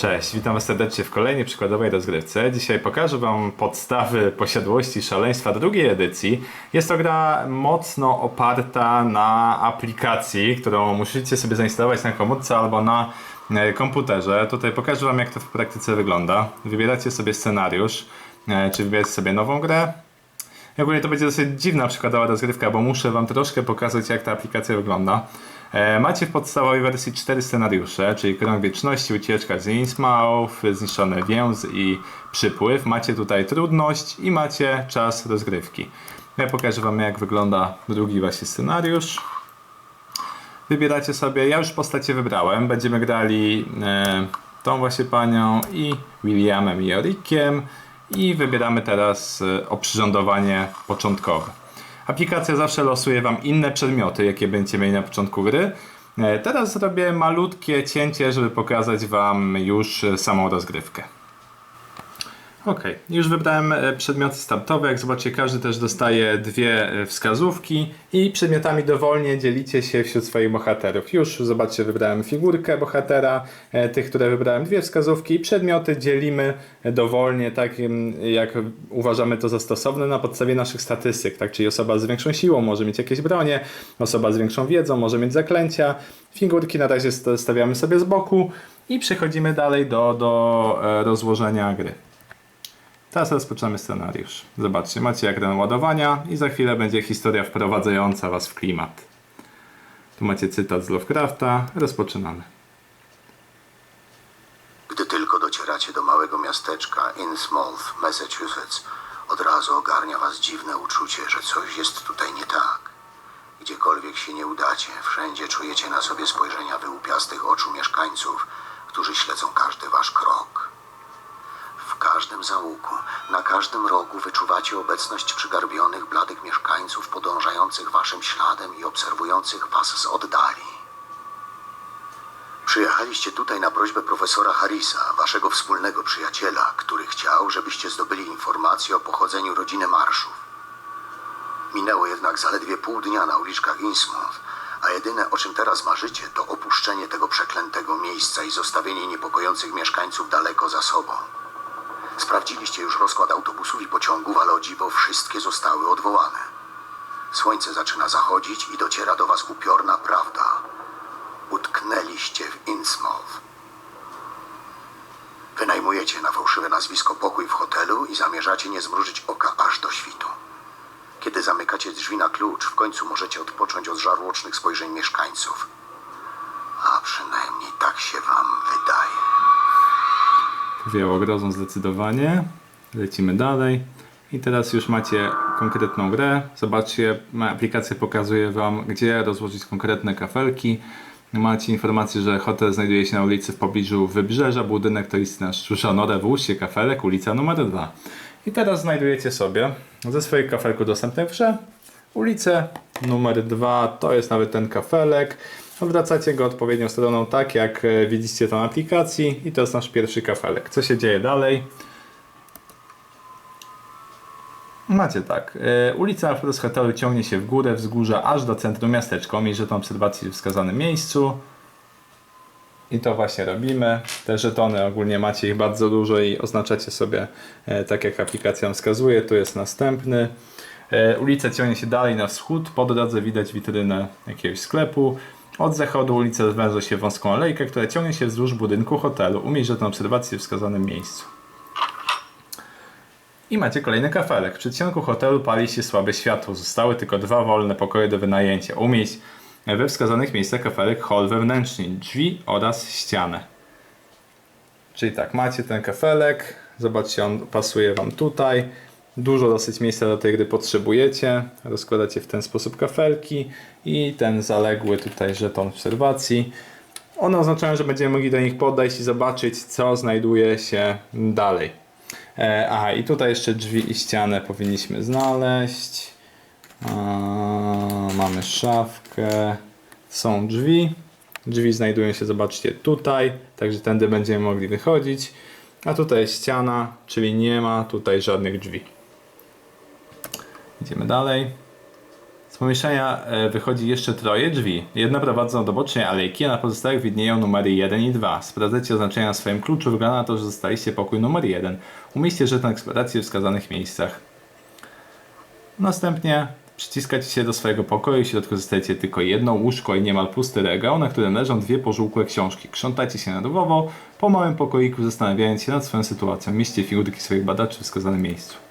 Cześć, witam Was serdecznie w kolejnej przykładowej rozgrywce. Dzisiaj pokażę Wam podstawy posiadłości szaleństwa drugiej edycji. Jest to gra mocno oparta na aplikacji, którą musicie sobie zainstalować na komórce albo na e, komputerze. Tutaj pokażę Wam jak to w praktyce wygląda. Wybieracie sobie scenariusz, e, czy wybieracie sobie nową grę. I ogólnie to będzie dosyć dziwna przykładowa rozgrywka, bo muszę Wam troszkę pokazać, jak ta aplikacja wygląda. E, macie w podstawowej wersji cztery scenariusze, czyli Krąg Wieczności, Ucieczka z Innsmouth, Zniszczony Więz i Przypływ. Macie tutaj trudność i macie czas rozgrywki. Ja pokażę Wam, jak wygląda drugi właśnie scenariusz. Wybieracie sobie, ja już postacie wybrałem, będziemy grali e, tą właśnie panią i Williamem i Jorikiem i wybieramy teraz e, oprzyrządowanie początkowe. Aplikacja zawsze losuje Wam inne przedmioty, jakie będziecie mieli na początku gry. E, Teraz zrobię malutkie cięcie, żeby pokazać Wam już samą rozgrywkę. Ok, już wybrałem e, przedmioty startowe. Jak zobaczycie, każdy też dostaje dwie e, wskazówki i przedmiotami dowolnie dzielicie się wśród swoich bohaterów. Już zobaczcie, wybrałem figurkę bohatera, e, tych, które wybrałem dwie wskazówki i przedmioty dzielimy dowolnie, tak jak uważamy to za stosowne na podstawie naszych statystyk. Tak, czyli osoba z większą siłą może mieć jakieś bronie, osoba z większą wiedzą może mieć zaklęcia. Figurki na razie sta- stawiamy sobie z boku i przechodzimy dalej do, do rozłożenia gry. Teraz rozpoczynamy scenariusz. Zobaczcie, macie ekran ładowania i za chwilę będzie historia wprowadzająca Was w klimat. Tu macie cytat z Lovecrafta. Rozpoczynamy. Gdy tylko docieracie do małego miasteczka Innsmouth, Massachusetts, od razu ogarnia was dziwne uczucie, że coś jest tutaj nie tak. Gdziekolwiek się nie udacie, wszędzie czujecie na sobie spojrzenia wyłupiastych oczu mieszkańców, którzy śledzą każdy wasz krok. Każdym załuku, na każdym rogu wyczuwacie obecność przygarbionych, bladych mieszkańców podążających waszym śladem i obserwujących was z oddali. Przyjechaliście tutaj na prośbę profesora Harrisa, waszego wspólnego przyjaciela, który chciał, żebyście zdobyli informacje o pochodzeniu rodziny Marszów. Minęło jednak zaledwie pół dnia na uliczkach Innsmouth, a jedyne o czym teraz marzycie to opuszczenie tego przeklętego miejsca i zostawienie niepokojących mieszkańców daleko za sobą. Sprawdziliście już rozkład autobusów i pociągów, ale o dziwo wszystkie zostały odwołane. Słońce zaczyna zachodzić i dociera do was upiorna prawda. Utknęliście w Innsmouth. Wynajmujecie na fałszywe nazwisko pokój w hotelu i zamierzacie nie zmrużyć oka aż do świtu. Kiedy zamykacie drzwi na klucz, w końcu możecie odpocząć od żarłocznych spojrzeń mieszkańców. A przynajmniej tak się wam wydaje. Powiało grozą zdecydowanie. Lecimy dalej. I teraz już macie konkretną grę. Zobaczcie, aplikacja pokazuje Wam, gdzie rozłożyć konkretne kafelki. Macie informację, że hotel znajduje się na ulicy w pobliżu Wybrzeża. Budynek to istna szczusza norę w łuście kafelek, ulica numer 2. I teraz znajdujecie sobie ze swoich kafelków dostępnych w grze ulicę numer 2. To jest nawet ten kafelek. Odwracacie go odpowiednią stroną, tak jak e, widzicie to na aplikacji. I to jest nasz pierwszy kafelek. Co się dzieje dalej? Macie tak. E, ulica Alfred z hotelu ciągnie się w górę, wzgórza, aż do centrum miasteczka. Omij żeton obserwacji w wskazanym miejscu. I to właśnie robimy. Te żetony ogólnie macie ich bardzo dużo i oznaczacie sobie e, tak jak aplikacja wskazuje. Tu jest następny. Ulica ciągnie się dalej na wschód. Po drodze widać witrynę jakiegoś sklepu. Od zachodu ulica zwęża się wąską alejkę, która ciągnie się wzdłuż budynku hotelu. Umieść żeton obserwacji w wskazanym miejscu. I macie kolejny kafelek. W przedsionku hotelu pali się słabe światło. Zostały tylko dwa wolne pokoje do wynajęcia. Umieść we wskazanych miejscach kafelek hol wewnętrzny, drzwi oraz ścianę. Czyli tak, macie ten kafelek. Zobaczcie, on pasuje Wam tutaj. Dużo dosyć miejsca do tej gry potrzebujecie. Rozkładacie w ten sposób kafelki i ten zaległy tutaj żeton obserwacji. One oznaczają, że będziemy mogli do nich podejść i zobaczyć, co znajduje się dalej. E, aha, i tutaj jeszcze drzwi i ścianę powinniśmy znaleźć. A, mamy szafkę. Są drzwi. Drzwi znajdują się, zobaczcie, tutaj. Także tędy będziemy mogli wychodzić. A tutaj jest ściana, czyli nie ma tutaj żadnych drzwi. Idziemy dalej. Z pomieszczenia e, wychodzi jeszcze troje drzwi. Jedne prowadzą do bocznej alejki, a na pozostałych widnieją numery 1 i 2. Sprawdzacie oznaczenia na swoim kluczu. Wygląda na to, że zostaliście pokój numer 1. Umieśćcie żeton eksploracji w wskazanych miejscach. Następnie przyciskacie się do swojego pokoju. W środku zostajecie tylko jedno łóżko i niemal pusty regał, na którym leżą dwie pożółkłe książki. Krzątacie się nerwowo po małym pokoiku, zastanawiając się nad swoją sytuacją. Mieście figurki swoich badaczy w wskazanym miejscu.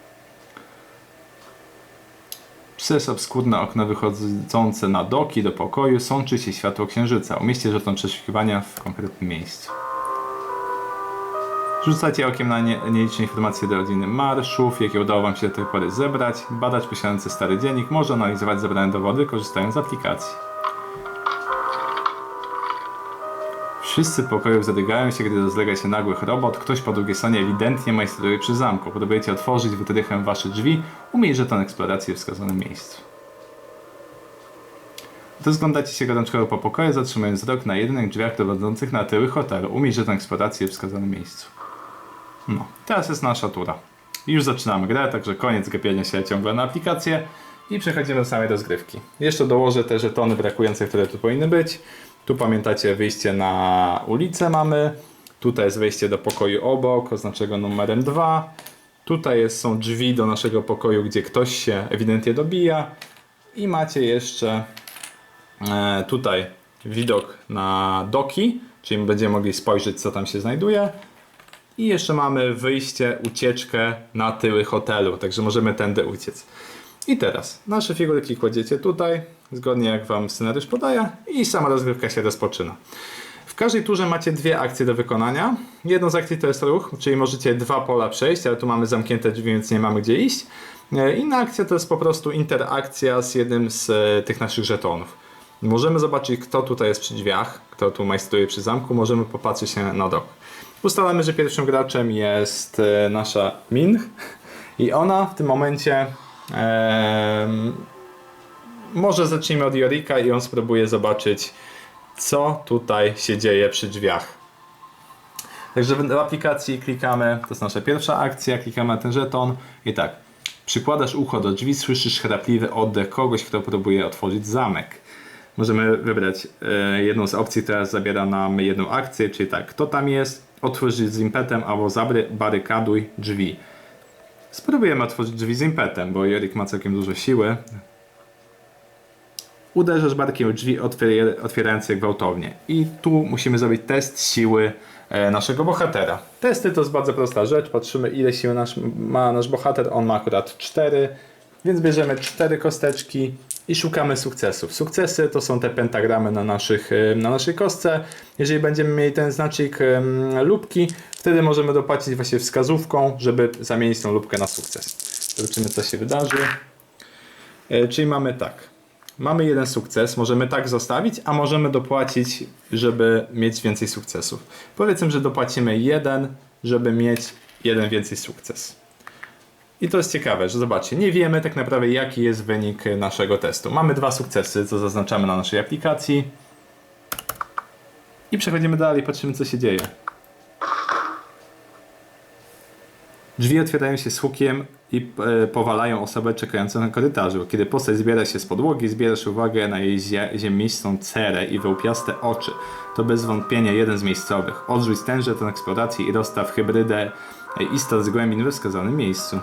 Przez obskurne okno wychodzące na doki do pokoju sączy się światło księżyca. Umieśćcie żeton przeszukiwania w konkretnym miejscu. Rzucacie okiem na nie, nieliczne informacje do rodziny marszów, jakie udało Wam się do tej pory zebrać. Badacz posiadający stary dziennik może analizować zebrane dowody, korzystając z aplikacji. Wszyscy pokoju zadygają się, gdy rozlega się nagły robot. Ktoś po drugiej stronie ewidentnie majstruje przy zamku. Próbujecie otworzyć wytrychem Wasze drzwi, umiej żeton eksploracji w wskazanym miejscu. Rozglądacie się gorączkowo po pokoju, zatrzymując wzrok na jedynych drzwiach prowadzących na tyły hotelu. Umiej żeton eksploracji w wskazanym miejscu. No, teraz jest nasza tura. Już zaczynamy grę, także koniec gapienia się ciągle na aplikację i przechodzimy do samej rozgrywki. Jeszcze dołożę te żetony brakujące, które tu powinny być. Tu pamiętacie wyjście na ulicę mamy. Tutaj jest wejście do pokoju obok, oznaczonego numerem 2. Tutaj jest, są drzwi do naszego pokoju, gdzie ktoś się ewidentnie dobija. I macie jeszcze e, tutaj widok na doki, czyli będziemy mogli spojrzeć co tam się znajduje. I jeszcze mamy wyjście, ucieczkę na tyły hotelu, także możemy tędy uciec. I teraz nasze figurki kładziecie tutaj, zgodnie jak Wam scenariusz podaje i sama rozgrywka się rozpoczyna. W każdej turze macie dwie akcje do wykonania. Jedną z akcji to jest ruch, czyli możecie dwa pola przejść, ale tu mamy zamknięte drzwi, więc nie mamy gdzie iść. E, Inna akcja to jest po prostu interakcja z jednym z e, tych naszych żetonów. Możemy zobaczyć, kto tutaj jest przy drzwiach, kto tu majstruje przy zamku, możemy popatrzeć się na dok. Ustalamy, że pierwszym graczem jest e, nasza Min i ona w tym momencie em, może zacznijmy od Jorika i on spróbuje zobaczyć, co tutaj się dzieje przy drzwiach. Także w aplikacji klikamy, to jest nasza pierwsza akcja, klikamy na ten żeton i tak. Przykładasz ucho do drzwi, słyszysz chrapliwy oddech kogoś, kto próbuje otworzyć zamek. Możemy wybrać e, jedną z opcji, która zabiera nam jedną akcję, czyli tak, kto tam jest, otwórz z impetem albo zabarykaduj drzwi. Spróbujemy otworzyć drzwi z impetem, bo Jorik ma całkiem dużo siły. Uderzasz barkiem w drzwi, otwier- otwierając je gwałtownie. I tu musimy zrobić test siły e, naszego bohatera. Testy to jest bardzo prosta rzecz. Patrzymy ile siły nasz, ma nasz bohater. On ma akurat 4, więc bierzemy 4 kosteczki i szukamy sukcesów. Sukcesy to są te pentagramy na, naszych, e, na naszej kostce. Jeżeli będziemy mieli ten znacznik em, lubki, wtedy możemy dopłacić właśnie wskazówką, żeby zamienić tą lubkę na sukces. Zobaczymy co się wydarzy. E, Czyli mamy tak. Mamy jeden sukces, możemy tak zostawić, a możemy dopłacić, żeby mieć więcej sukcesów. Powiedzmy, że dopłacimy jeden, żeby mieć jeden więcej sukces. I to jest ciekawe, że zobaczcie, nie wiemy tak naprawdę jaki jest wynik naszego testu. Mamy dwa sukcesy, co zaznaczamy na naszej aplikacji. I przechodzimy dalej, patrzymy co się dzieje. Drzwi otwierają się z hukiem i e, powalają osobę czekającą na korytarzu. Kiedy postać zbiera się z podłogi, zbierasz uwagę na jej zie- ziemistą cerę i wełpiaste oczy. To bez wątpienia jeden z miejscowych. Odrzuć tenże ten eksploracji i rozstaw hybrydę e, istot z głębin we wskazanym miejscu.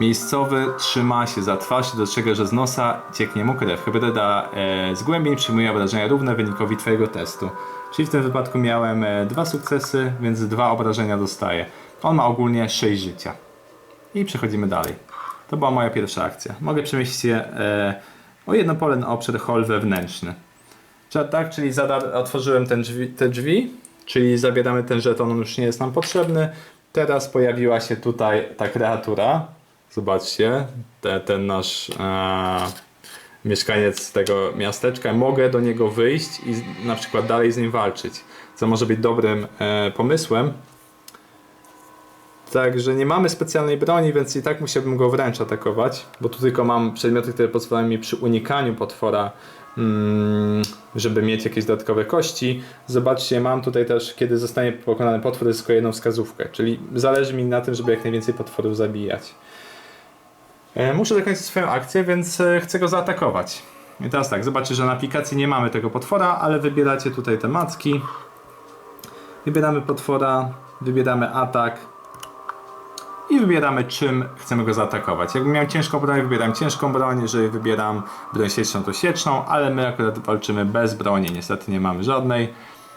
Miejscowy trzyma się za twarz dostrzega, że z nosa cieknie mu krew. Hybryda e, z głębiin przyjmuje obrażenia równe wynikowi twojego testu. Czyli w tym wypadku miałem e, dwa sukcesy, więc dwa obrażenia dostaję. On ma ogólnie 6 życia. I przechodzimy dalej. To była moja pierwsza akcja. Mogę przemieścić się e, o jedno pole na obszar hall wewnętrzny. Tak, czyli otworzyłem drzwi, te drzwi, czyli zabieramy ten żeton, on już nie jest nam potrzebny. Teraz pojawiła się tutaj ta kreatura. Zobaczcie, te, ten nasz e, mieszkaniec tego miasteczka. Mogę do niego wyjść i na przykład dalej z nim walczyć, co może być dobrym e, pomysłem. Także nie mamy specjalnej broni, więc i tak musiałbym go wręcz atakować, bo tu tylko mam przedmioty, które pozwalają mi przy unikaniu potwora, mm, żeby mieć jakieś dodatkowe kości. Zobaczcie, mam tutaj też, kiedy zostanie pokonany potwór, jest tylko jedną wskazówkę, czyli zależy mi na tym, żeby jak najwięcej potworów zabijać. E, Muszę dokończyć swoją akcję, więc e, chcę go zaatakować. I teraz tak, zobaczcie, że na aplikacji nie mamy tego potwora, ale wybieracie tutaj te macki. Wybieramy potwora, wybieramy atak i wybieramy czym chcemy go zaatakować. Jakbym miał ciężką broń, wybieram ciężką broń, jeżeli wybieram broń sieczną, to sieczną, ale my akurat walczymy bez broni, niestety nie mamy żadnej.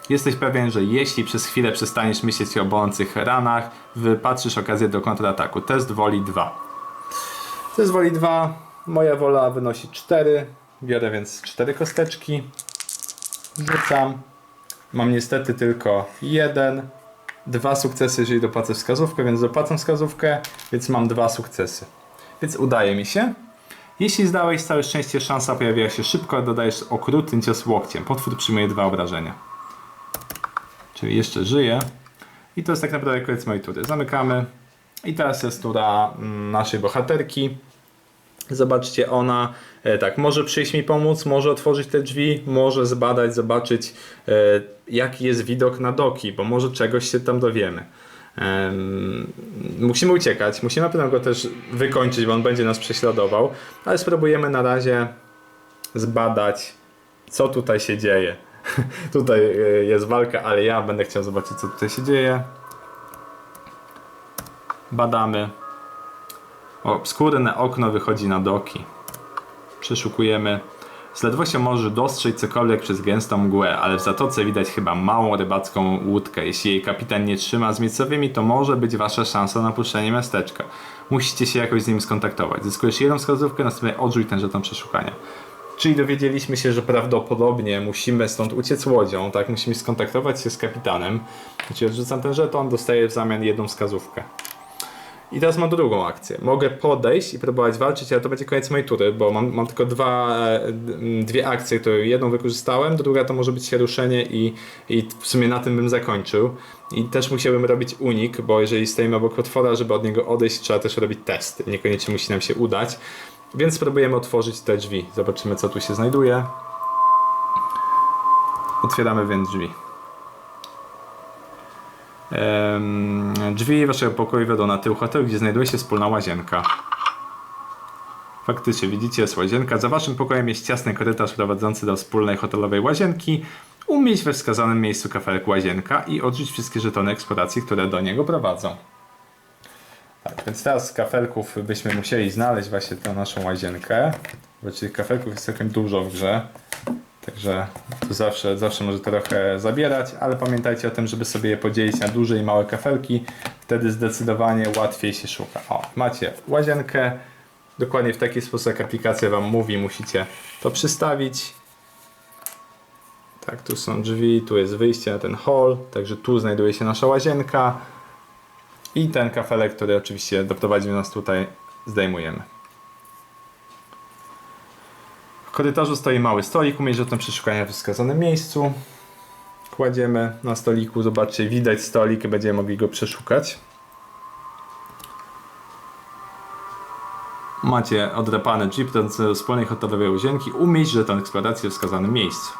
Jesteś pewien, że jeśli przez chwilę przestaniesz myśleć o bolących ranach, wypatrzysz okazję do kontrataku. Test woli 2. Test woli 2. Moja wola wynosi 4. Biorę więc 4 kosteczki. Rzucam. Mam niestety tylko jeden. Dwa sukcesy, jeżeli dopłacę wskazówkę, więc dopłacam wskazówkę, więc mam dwa sukcesy. Więc udaje mi się. Jeśli zdałeś całe szczęście, szansa pojawiła się szybko, dodajesz okrutny cios łokciem. Potwór przyjmuje dwa obrażenia. Czyli jeszcze żyje. I to jest tak naprawdę koniec mojej tury. Zamykamy. I teraz jest tura mm, naszej bohaterki. Zobaczcie, ona e, tak, może przyjść mi pomóc, może otworzyć te drzwi, może zbadać, zobaczyć e, jaki jest widok na doki, bo może czegoś się tam dowiemy. Em, musimy uciekać, musimy na pewno go też wykończyć, bo on będzie nas prześladował, ale spróbujemy na razie zbadać, co tutaj się dzieje. tutaj e, jest walka, ale ja będę chciał zobaczyć, co tutaj się dzieje. Badamy. O, skórne okno wychodzi na doki. Przeszukujemy. Z ledwością możesz dostrzec cokolwiek przez gęstą mgłę, ale w zatoce widać chyba małą rybacką łódkę. Jeśli jej kapitan nie trzyma z miejscowymi, to może być wasza szansa na puszczenie miasteczka. Musicie się jakoś z nim skontaktować. Zyskujesz jedną wskazówkę, następnie odrzuć ten żeton przeszukania. Czyli dowiedzieliśmy się, że prawdopodobnie musimy stąd uciec łodzią, tak? Musimy skontaktować się z kapitanem. Czyli odrzucam ten żeton, dostaję w zamian jedną wskazówkę. I teraz mam drugą akcję. Mogę podejść i próbować walczyć, ale to będzie koniec mojej tury, bo mam, mam tylko dwa, e, dwie akcje, które jedną wykorzystałem, druga to może być się ruszenie i, i w sumie na tym bym zakończył. I też musiałbym robić unik, bo jeżeli stoimy obok potwora, żeby od niego odejść, trzeba też robić test. Niekoniecznie musi nam się udać. Więc spróbujemy otworzyć te drzwi. Zobaczymy, co tu się znajduje. Otwieramy więc drzwi. Drzwi waszego pokoju wiodą na tył hotelu, gdzie znajduje się wspólna łazienka. Faktycznie, widzicie, jest łazienka. Za waszym pokojem jest ciasny korytarz prowadzący do wspólnej hotelowej łazienki. Umieść we wskazanym miejscu kafelek łazienka i odrzuć wszystkie żetony eksploracji, które do niego prowadzą. Tak, więc teraz z kafelków byśmy musieli znaleźć właśnie tę naszą łazienkę. Bo tych kafelków jest całkiem dużo w grze. Także to zawsze, zawsze może trochę zabierać, ale pamiętajcie o tym, żeby sobie je podzielić na duże i małe kafelki. Wtedy zdecydowanie łatwiej się szuka. O, macie łazienkę. Dokładnie w taki sposób, jak aplikacja Wam mówi, musicie to przystawić. Tak, tu są drzwi, tu jest wyjście na ten hall, także tu znajduje się nasza łazienka. I ten kafelek, który oczywiście doprowadził nas tutaj, zdejmujemy. W korytarzu stoi mały stolik, umieć żeton przeszukania w wskazanym miejscu. Kładziemy na stoliku, zobaczcie, widać stolik i będziemy mogli go przeszukać. Macie odrapane drzwi prowadzące do wspólnej hotelowej łazienki. Umieść żeton eksploracji w wskazanym miejscu.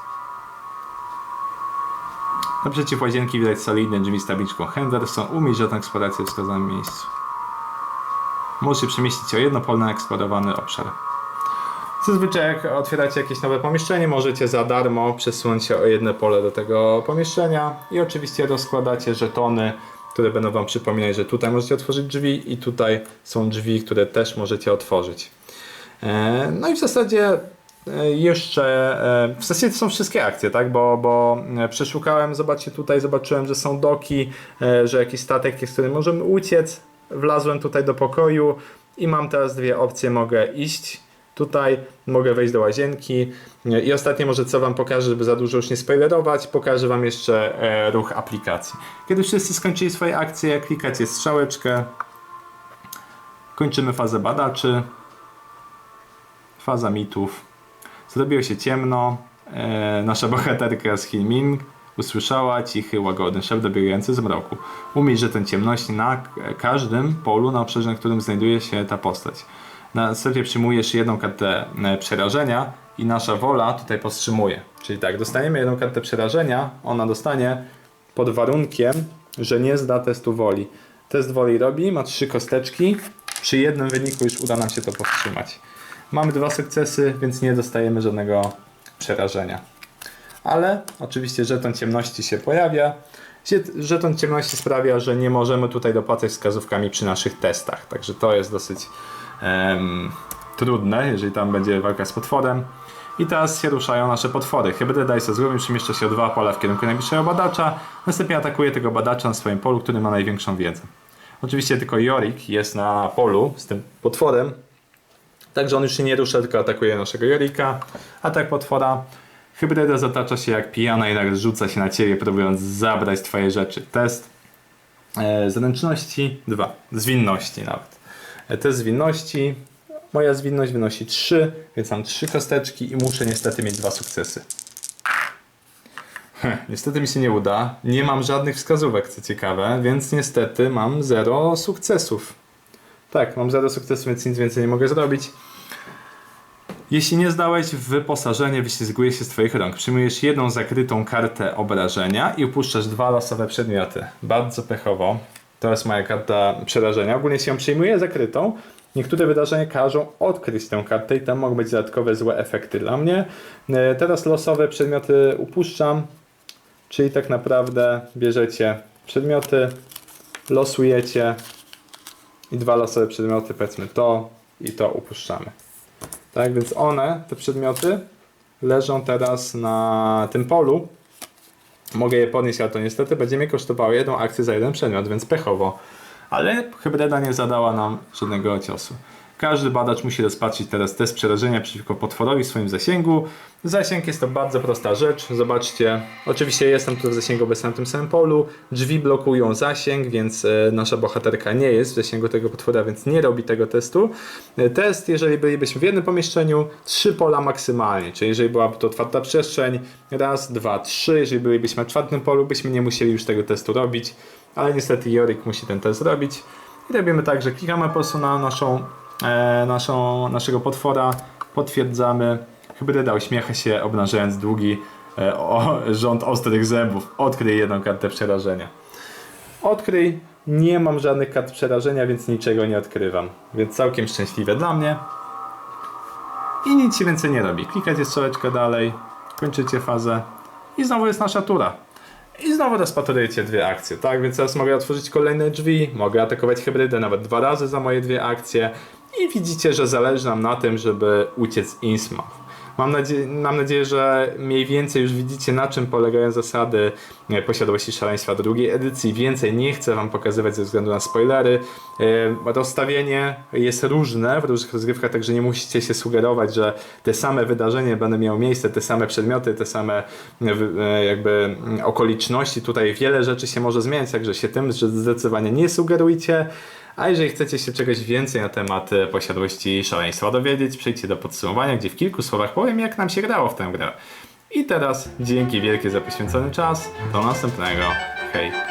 Naprzeciw łazienki widać solidne drzwi z tabliczką Henderson. Umieść żeton eksploracji w wskazanym miejscu. Możecie przemieścić o jedno pole na obszar. Zazwyczaj jak otwieracie jakieś nowe pomieszczenie, możecie za darmo przesunąć się o jedno pole do tego pomieszczenia i oczywiście rozkładacie żetony, które będą Wam przypominać, że tutaj możecie otworzyć drzwi i tutaj są drzwi, które też możecie otworzyć. E, No i w zasadzie e, jeszcze, e, w zasadzie to są wszystkie akcje, tak, bo, bo przeszukałem, zobaczcie tutaj, zobaczyłem, że są doki, że jakiś statek jest, który możemy uciec, wlazłem tutaj do pokoju i mam teraz dwie opcje, mogę iść tutaj, mogę wejść do łazienki i ostatnie może co Wam pokażę, żeby za dużo już nie spoilerować, pokażę Wam jeszcze e, ruch aplikacji. Kiedy wszyscy skończyli swoje akcje, klikacie strzałeczkę, kończymy fazę badaczy, faza mitów, zrobiło się ciemno, e, nasza bohaterka z Hilming usłyszała cichy, łagodny szept dobiegający z mroku. Umieść, że ten ciemności na każdym polu, na obszarze, na którym znajduje się ta postać. Następnie przyjmujesz jedną kartę e, przerażenia i nasza wola tutaj powstrzymuje. Czyli tak, dostaniemy jedną kartę przerażenia, ona dostanie pod warunkiem, że nie zda testu woli. Test woli robi, ma trzy kosteczki przy jednym wyniku już uda nam się to powstrzymać. Mamy dwa sukcesy, więc nie dostajemy żadnego przerażenia. Ale oczywiście żeton ciemności się pojawia. Żeton ciemności sprawia, że nie możemy tutaj dopłacać wskazówkami przy naszych testach. Także to jest dosyć trudne, jeżeli tam będzie walka z potworem. I teraz się ruszają nasze potwory. Hybryda jest z głową przemieszcza się o dwa pola w kierunku najbliższego badacza. Następnie atakuje tego badacza na swoim polu, który ma największą wiedzę. Oczywiście tylko Jorik jest na polu z tym potworem. Także on już się nie rusza, tylko atakuje naszego Jorika. Atak potwora. Hybryda zatacza się jak pijana i nagle rzuca się na ciebie, próbując zabrać twoje rzeczy. Test e, zręczności 2. Zwinności nawet. E, test zwinności. Moja zwinność wynosi 3, więc mam 3 kosteczki i muszę niestety mieć dwa sukcesy. Heh, niestety mi się nie uda. Nie mam żadnych wskazówek, co ciekawe, więc niestety mam 0 sukcesów. Tak, mam 0 sukcesów, więc nic więcej nie mogę zrobić. Jeśli nie zdałeś wyposażenie, wyślizguje się z Twoich rąk. Przyjmujesz jedną zakrytą kartę obrażenia i upuszczasz dwa losowe przedmioty. Bardzo pechowo. To jest moja karta przerażenia. Ogólnie się ją przyjmuje zakrytą. Niektóre wydarzenia każą odkryć tę kartę i tam mogą być dodatkowe złe efekty dla mnie. E, Teraz losowe przedmioty upuszczam. Czyli tak naprawdę bierzecie przedmioty, losujecie i dwa losowe przedmioty, powiedzmy to i to upuszczamy. Tak, więc one, te przedmioty, leżą teraz na tym polu. Mogę je podnieść, ale to niestety będzie mnie kosztowało jedną akcję za jeden przedmiot, więc pechowo. Ale hybryda nie zadała nam żadnego ciosu. Każdy badacz musi rozpatrzyć teraz test przerażenia przeciwko potworowi w swoim zasięgu. Zasięg jest to bardzo prosta rzecz. Zobaczcie, oczywiście jestem tu w zasięgu obecnym na tym samym polu. Drzwi blokują zasięg, więc e, nasza bohaterka nie jest w zasięgu tego potwora, więc nie robi tego testu. E, Test, jeżeli bylibyśmy w jednym pomieszczeniu, trzy pola maksymalnie, czyli jeżeli byłaby to otwarta przestrzeń, raz, dwa, trzy. Jeżeli bylibyśmy na czwartym polu, byśmy nie musieli już tego testu robić, ale niestety Jorik musi ten test robić. I robimy tak, że klikamy po prostu na naszą, naszą, naszego potwora, potwierdzamy. Hybryda uśmiecha się, obnażając długi e, o, rząd ostrych zębów. Odkryj jedną kartę przerażenia. Odkryj. Nie mam żadnych kart przerażenia, więc niczego nie odkrywam. Więc całkiem szczęśliwe dla mnie. I nic się więcej nie robi. Klikacie strzałeczkę dalej, kończycie fazę i znowu jest nasza tura. I znowu rozpatrujecie dwie akcje, tak? Więc teraz mogę otworzyć kolejne drzwi, mogę atakować hybrydę nawet dwa razy za moje dwie akcje i widzicie, że zależy nam na tym, żeby uciec Innsmouth. Mam, nadzie- mam nadzieję, że mniej więcej już widzicie na czym polegają zasady e, posiadłości szaleństwa drugiej edycji. Więcej nie chcę wam pokazywać ze względu na spoilery. E, Rozstawienie jest różne w różnych rozgrywkach, także nie musicie się sugerować, że te same wydarzenia będą miały miejsce, te same przedmioty, te same e, jakby mm, okoliczności. Tutaj wiele rzeczy się może zmieniać, także się tym zdecydowanie nie sugerujcie. A jeżeli chcecie się czegoś więcej na temat e, posiadłości szaleństwa dowiedzieć, przejdźcie do podsumowania, gdzie w kilku słowach powiem, jak nam się grało w tę grę. I teraz dzięki wielkie za poświęcony czas. Do następnego. Hej.